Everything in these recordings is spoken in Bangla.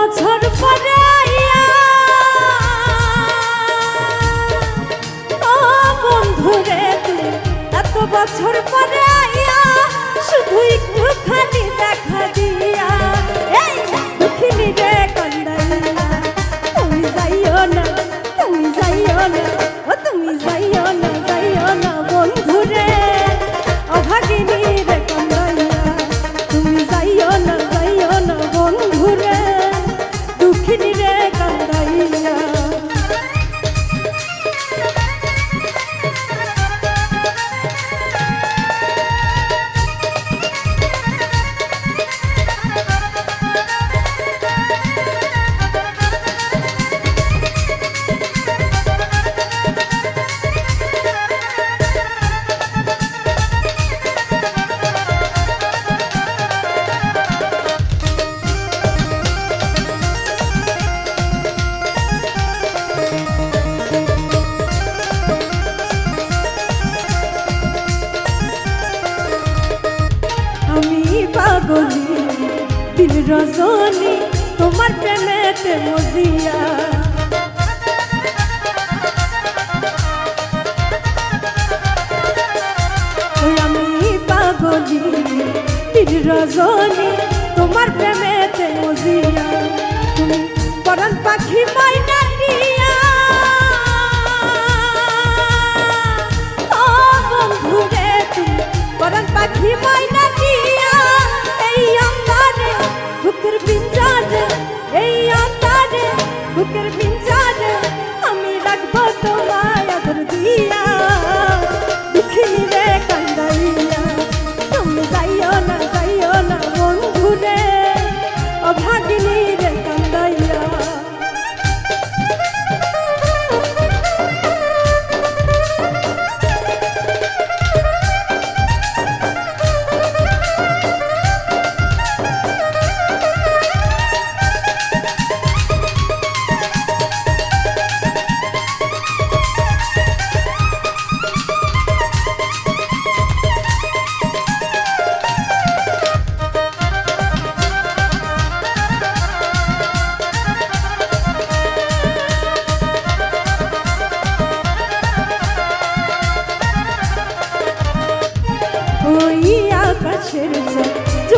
বছর পড়াইয়া ও এত বছর পড়াইয়া পাগলি দিন রজনী তোমার প্রেমেতে মজিয়া। রজনী তোমার প্রেমেতে মজিয়া। তুমি পরান পাখি মাইনা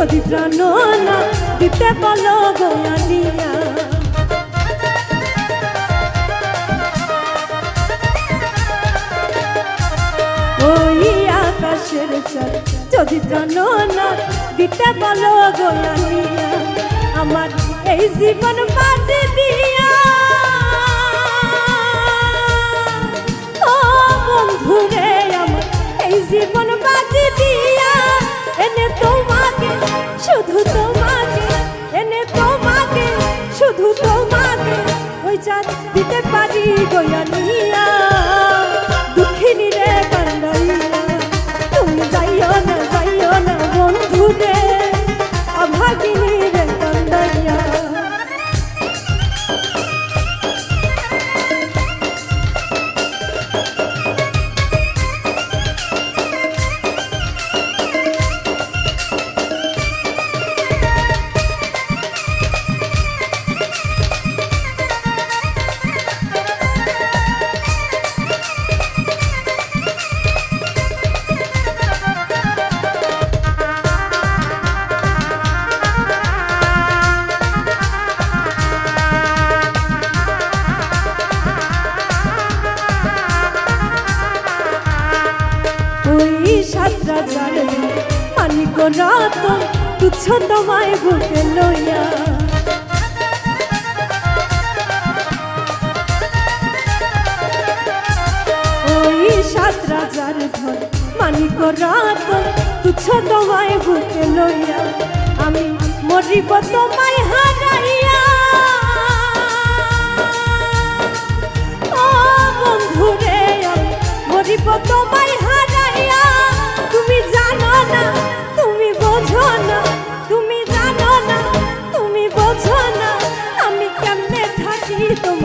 যদি প্রাণ না দিতে বলো গোয়ালিয়া ওই আকাশের জল যদি প্রাণ না দিতে বলো গোয়ালিয়া আমার এই জীবন বাজে দিয়া। ও বন্ধু মানিক তুচ্ছ তোমায় বুকে লইয়া। ওই সাত রাজার ধন মানিক রাত তুচ্ছ তোমায় বুকে লইয়া। আমি মরিব তোমায় হারাইয়া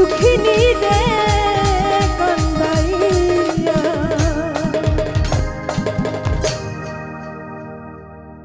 দুঃখিনী রে।